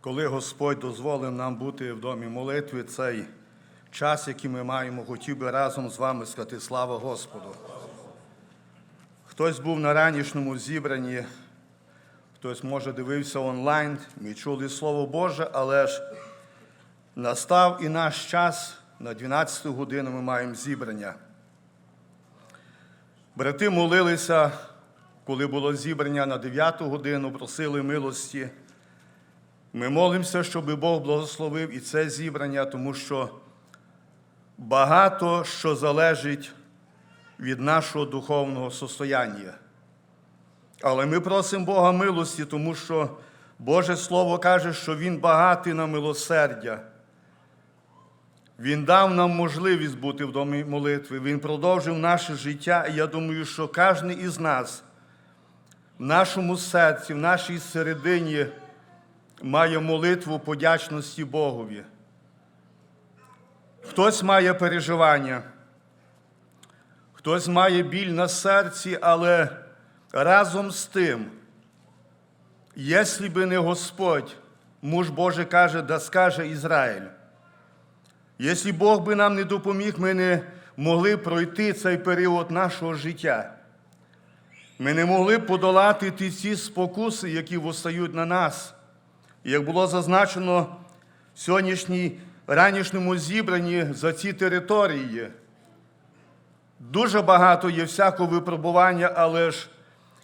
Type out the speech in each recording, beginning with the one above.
коли Господь дозволив нам бути в домі молитви, цей час, який ми маємо, хотів би разом з вами сказати слава Господу. Хтось був на ранішньому зібранні, хтось, може, дивився онлайн, ми чули Слово Боже, але ж настав і наш час, на 12 годину ми маємо зібрання. Брати молилися, коли було зібрання на 9 годину, просили милості. Ми молимося, щоб Бог благословив і це зібрання, тому що багато що залежить від нашого духовного состояння. Але ми просимо Бога милості, тому що Боже Слово каже, що Він багатий на милосердя. Він дав нам можливість бути в домі молитви, Він продовжив наше життя, і я думаю, що кожен із нас в нашому серці, в нашій середині має молитву подячності Богові. Хтось має переживання, хтось має біль на серці, але разом з тим, якщо би не Господь, муж Божий каже, да скаже Ізраїль. Якщо Бог би нам не допоміг, ми не могли пройти цей період нашого життя. Ми не могли подолати ті ці спокуси, які востають на нас. Як було зазначено в сьогоднішній ранішньому зібранні за ці території, дуже багато є всякого випробування, але ж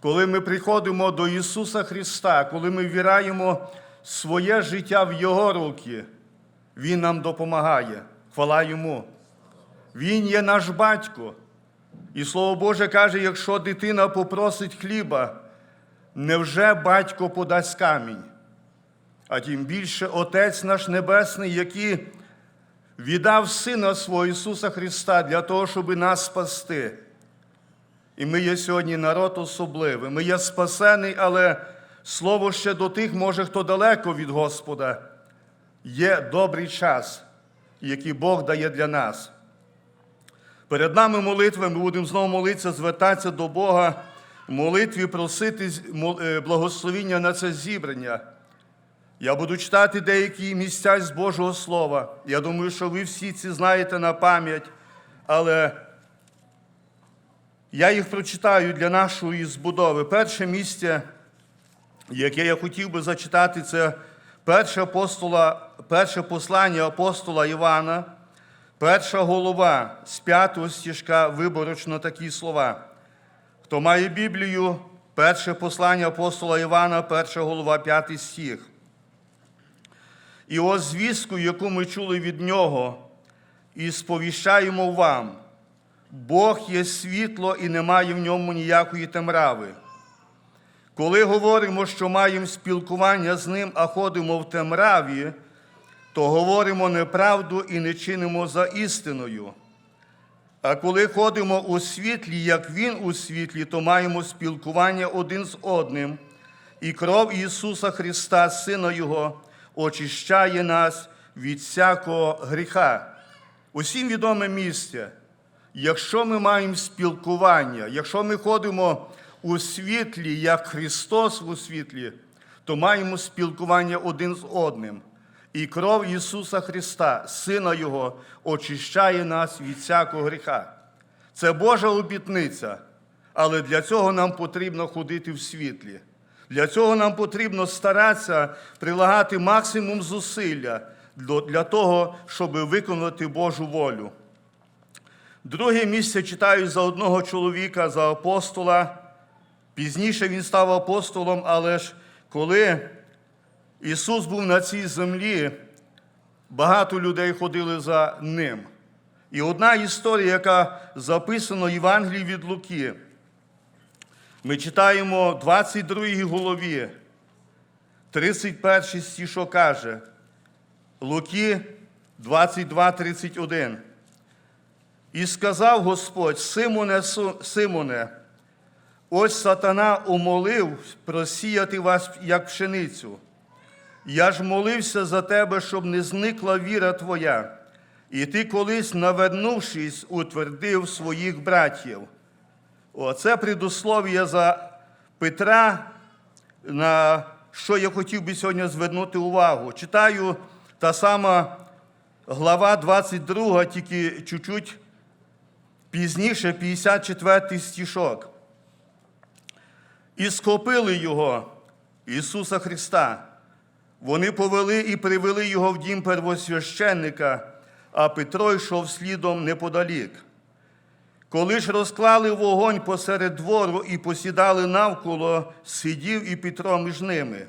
коли ми приходимо до Ісуса Христа, коли ми віраємо своє життя в Його руки, Він нам допомагає. Хвала Йому. Він є наш батько. І Слово Боже каже, якщо дитина попросить хліба, невже батько подасть камінь? А тим більше Отець наш Небесний, який віддав Сина свого Ісуса Христа для того, щоб нас спасти. І ми є сьогодні народ особливий. Ми є спасений, але слово ще до тих, може, хто далеко від Господа. Є добрий час, який Бог дає для нас. Перед нами молитва, ми будемо знову молитися, звертатися до Бога, в молитві просити е, благословіння на це зібрання. Я буду читати деякі місця з Божого Слова. Я думаю, що ви всі ці знаєте на пам'ять, але я їх прочитаю для нашої збудови. Перше місце, яке я хотів би зачитати, це перше, апостола, перше послання апостола Івана, перша голова з п'ятого стіжка виборочно такі слова. Хто має Біблію, перше послання апостола Івана, перша голова, п'ятий стих. І ось звістку, яку ми чули від нього, і сповіщаємо вам. Бог є світло і немає в ньому ніякої темрави. Коли говоримо, що маємо спілкування з ним, а ходимо в темраві, то говоримо неправду і не чинимо за істиною. А коли ходимо у світлі, як Він у світлі, то маємо спілкування один з одним, і кров Ісуса Христа, Сина Його, очищає нас від всякого гріха. Усім відоме місце. Якщо ми маємо спілкування, якщо ми ходимо у світлі, як Христос у світлі, то маємо спілкування один з одним. І кров Ісуса Христа, Сина Його, очищає нас від всякого гріха. Це Божа обітниця, але для цього нам потрібно ходити в світлі. Для цього нам потрібно старатися прилагати максимум зусилля для того, щоб виконати Божу волю. Друге місце читаю за одного чоловіка, за апостола. Пізніше він став апостолом, але ж коли Ісус був на цій землі, багато людей ходили за ним. І одна історія, яка записана в Євангелії від Луки, ми читаємо 22 голові, 31 стішо каже, Луки 22, 31. І сказав Господь, Симоне, Симоне, ось сатана умолив просіяти вас, як пшеницю. Я ж молився за тебе, щоб не зникла віра твоя, і ти колись, навернувшись, утвердив своїх братів. Оце предуслов'я за Петра на що я хотів би сьогодні звернути увагу. Читаю та сама глава 22, тільки чуть-чуть пізніше, 54 стішок. І схопили його, Ісуса Христа. Вони повели і привели його в дім первосвященника, а Петро йшов слідом неподалік. Коли ж розклали вогонь посеред двору і посідали навколо, сидів і Петро між ними.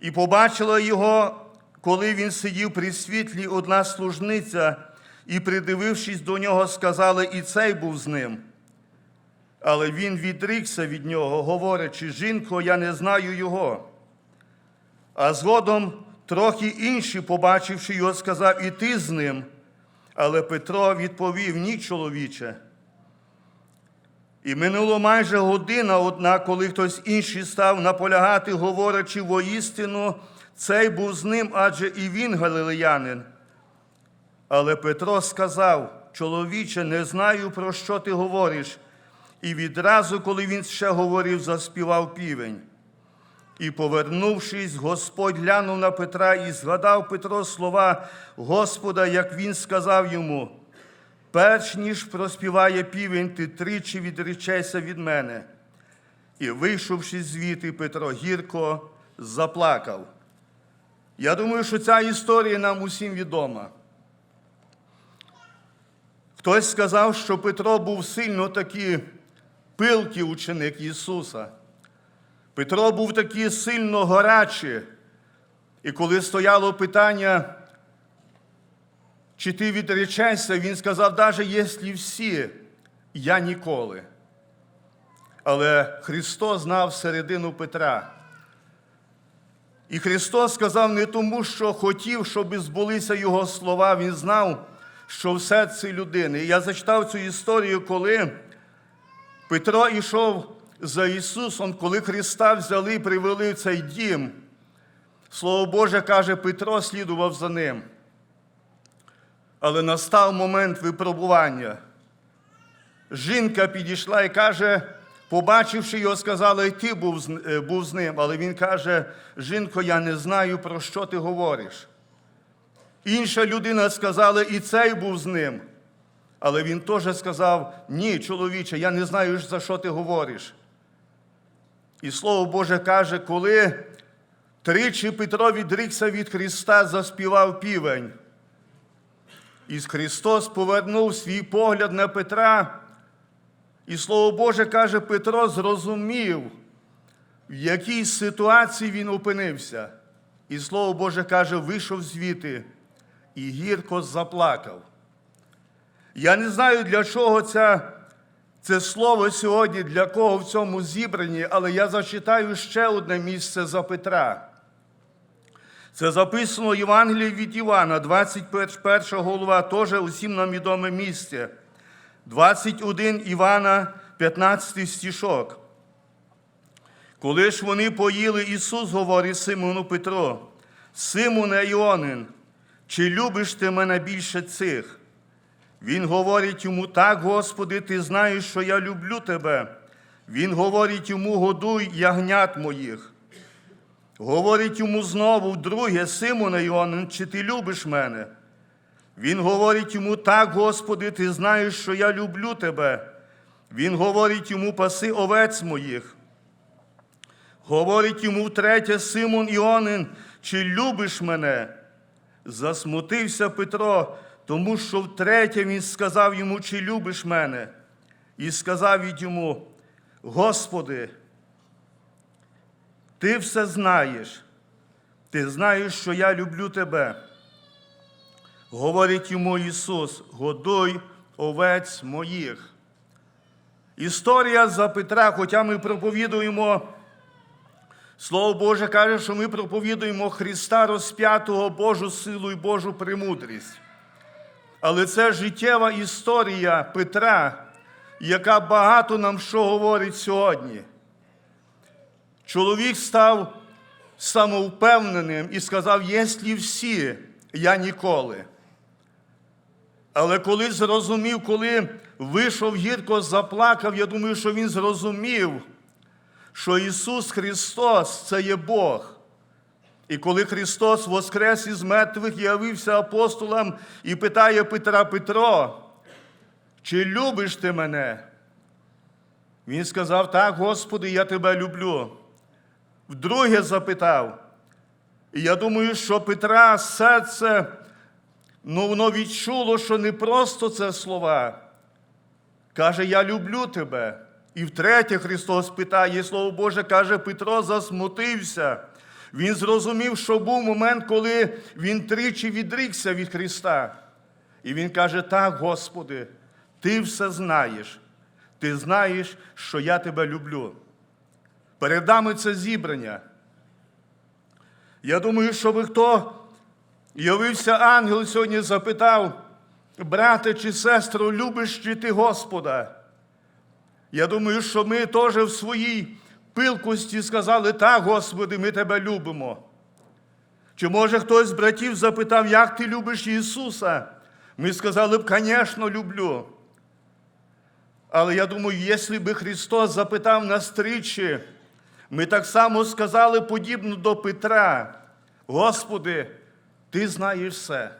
І побачила його, коли він сидів при світлі, одна служниця, і, придивившись до нього, сказала, і цей був з ним. Але він відрікся від нього, говорячи, жінко, я не знаю його. А згодом трохи інші, побачивши його, сказав, і ти з ним. Але Петро відповів, ні, чоловіче. І минуло майже година одна, коли хтось інший став наполягати, говорячи воістину, цей був з ним, адже і він галилеянин. Але Петро сказав, чоловіче, не знаю, про що ти говориш. І відразу, коли він ще говорив, заспівав півень. І, повернувшись, Господь глянув на Петра і згадав Петро слова Господа, як він сказав йому: перш ніж проспіває півень, ти тричі відречешся від мене. І, вийшовши звідти, Петро гірко заплакав. Я думаю, що ця історія нам усім відома. Хтось сказав, що Петро був сильно такий пилкий ученик Ісуса. Петро був такий сильно горячий. І коли стояло питання, чи ти відречешся, він сказав, навіть якщо всі, я ніколи. Але Христос знав середину Петра. І Христос сказав не тому, що хотів, щоб збулися Його слова, Він знав, що в серці людини. І я зачитав цю історію, коли Петро йшов за Ісусом, коли Христа взяли і привели в цей дім. Слово Боже каже, Петро слідував за ним. Але настав момент випробування. Жінка підійшла і каже, побачивши його, сказала, і ти був е, був з ним. Але він каже: жінко, я не знаю, про що ти говориш. Інша людина сказала, і цей був з ним. Але він теж сказав: ні, чоловіче, я не знаю, за що ти говориш. І Слово Боже каже, коли тричі Петро відрікся від Христа, заспівав півень. І Христос повернув свій погляд на Петра. І Слово Боже каже, Петро зрозумів, в якій ситуації він опинився. І Слово Боже каже, вийшов звідти і гірко заплакав. Я не знаю, для чого ця, це слово сьогодні, для кого в цьому зібранні, але я зачитаю ще одне місце за Петра. Це записано в Євангелії від Івана, 21 голова, теж усім нам відоме місце. 21 Івана, 15 стішок. Коли ж вони поїли, Ісус говорить Симону Петро, Симоне Іонин, чи любиш ти мене більше цих? Він говорить йому, так, Господи, ти знаєш, що я люблю тебе. Він говорить йому, годуй ягнят моїх. Говорить йому знову вдруге, Симоне Іонин, чи ти любиш мене? Він говорить йому, так, Господи, ти знаєш, що я люблю тебе. Він говорить йому, паси овець моїх. Говорить йому втретє, Симон Іонин, чи любиш мене? Засмутився Петро, тому що втретє він сказав йому, чи любиш мене? І сказав від йому, Господи, ти все знаєш, ти знаєш, що я люблю тебе. Говорить йому Ісус, годуй овець моїх. Історія за Петра, хоча ми проповідуємо, Слово Боже каже, що ми проповідуємо Христа розп'ятого Божу силу і Божу премудрість. Але це життєва історія Петра, яка багато нам що говорить сьогодні. Чоловік став самовпевненим і сказав, якщо всі, я ніколи. Але коли зрозумів, коли вийшов гірко, заплакав, я думаю, що він зрозумів, що Ісус Христос це є Бог. І коли Христос воскрес із мертвих, явився апостолам і питає Петра Петро, чи любиш ти мене? Він сказав, так, Господи, я тебе люблю. Вдруге запитав. І я думаю, що Петра серце, ну, воно відчуло, що не просто це слова. Каже, я люблю тебе. І втретє Христос питає, Слово Боже, каже, Петро засмутився. Він зрозумів, що був момент, коли він тричі відрікся від Христа. І він каже: так, Господи, ти все знаєш. Ти знаєш, що я тебе люблю. Перед нами це зібрання. Я думаю, щоб хто явився ангел сьогодні, запитав, брате чи сестру, любиш чи ти Господа? Я думаю, що ми теж в своїй пилкості сказали, так, Господи, ми тебе любимо. Чи може хтось з братів запитав, як ти любиш Ісуса? Ми сказали б, звісно, люблю. Але я думаю, якщо би Христос запитав нас тричі, ми так само сказали подібно до Петра. Господи, Ти знаєш все.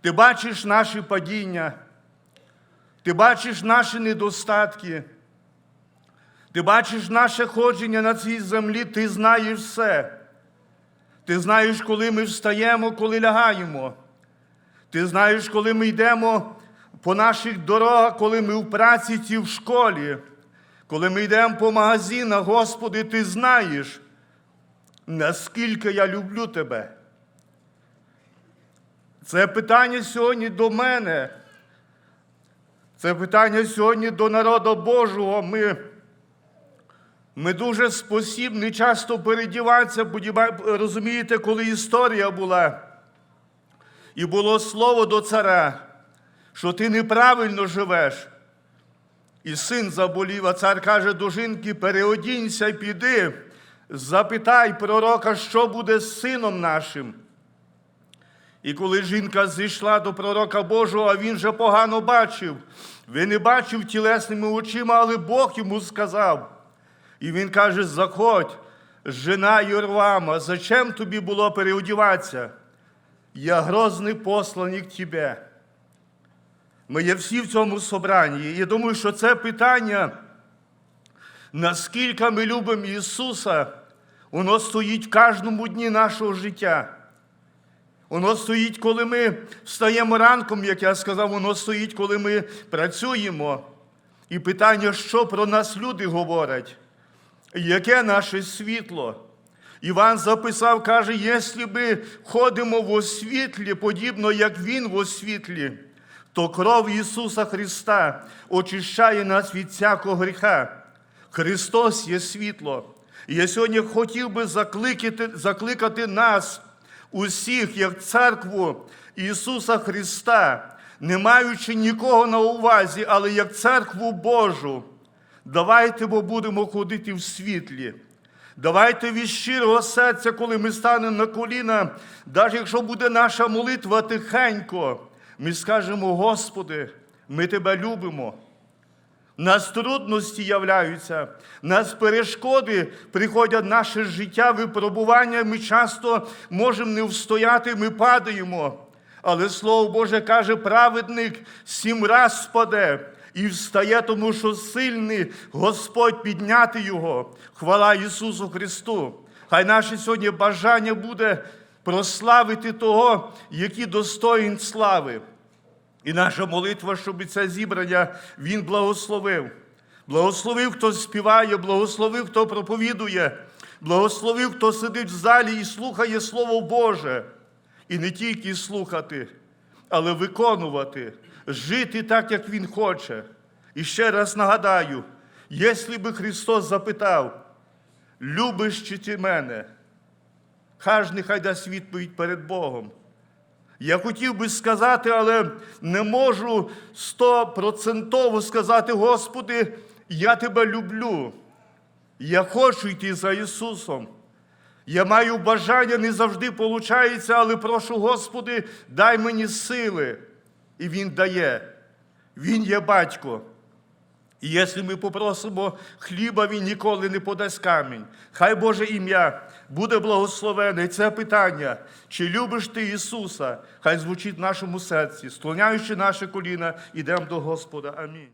Ти бачиш наші падіння, ти бачиш наші недостатки, ти бачиш наше ходження на цій землі, ти знаєш все. Ти знаєш, коли ми встаємо, коли лягаємо. Ти знаєш, коли ми йдемо по наших дорогах, коли ми в праці чи в школі, коли ми йдемо по магазинах, Господи, Ти знаєш, наскільки я люблю Тебе. Це питання сьогодні до мене. Це питання сьогодні до народу Божого. Ми, ми дуже спосібні часто передіватися, розумієте, коли історія була. І було слово до царя, що ти неправильно живеш. І син заболів, а цар каже до жінки: переодінься піди, запитай пророка, що буде з сином нашим. І коли жінка зійшла до пророка Божого, а він же погано бачив, він не бачив тілесними очима, але Бог йому сказав. І він каже: Заходь, жена Йорвама, зачем тобі було переодіватися? Я грозний посланник тебе. Ми є всі в цьому собранні. Я думаю, що це питання, наскільки ми любимо Ісуса, воно стоїть в кожному дні нашого життя. Воно стоїть, коли ми встаємо ранком, як я сказав, воно стоїть, коли ми працюємо. І питання, що про нас люди говорять, яке наше світло? Іван записав, каже, якщо ми ходимо в освітлі, подібно як Він в освітлі, то кров Ісуса Христа очищає нас від всякого гріха. Христос є світло. І я сьогодні хотів би закликати, закликати нас, усіх, як церкву Ісуса Христа, не маючи нікого на увазі, але як церкву Божу. Давайте бо будемо ходити в світлі. Давайте від щирого серця, коли ми станемо на коліна, навіть якщо буде наша молитва тихенько, ми скажемо, Господи, ми Тебе любимо. Нас трудності являються, нас перешкоди приходять в наше життя, випробування, ми часто можемо не встояти, ми падаємо. Але Слово Боже каже, праведник сім раз спаде і встає, тому що сильний Господь підняти Його. Хвала Ісусу Христу. Хай наше сьогодні бажання буде прославити того, який достоїн слави. І наша молитва, щоб це зібрання Він благословив. Благословив, хто співає, благословив, хто проповідує, благословив, хто сидить в залі і слухає Слово Боже. І не тільки слухати, але виконувати, жити так, як Він хоче. І ще раз нагадаю: якщо би Христос запитав, любиш чи ти мене, хай нехай дасть відповідь перед Богом. Я хотів би сказати, але не можу стопроцентово сказати, Господи, я тебе люблю. Я хочу йти за Ісусом. Я маю бажання, не завжди виходить, але прошу, Господи, дай мені сили. І Він дає. Він є батько. І якщо ми попросимо хліба, він ніколи не подасть камінь. Хай Боже ім'я буде благословене. І це питання, чи любиш ти Ісуса, хай звучить в нашому серці, склоняючи наші коліна, ідемо до Господа. Амінь.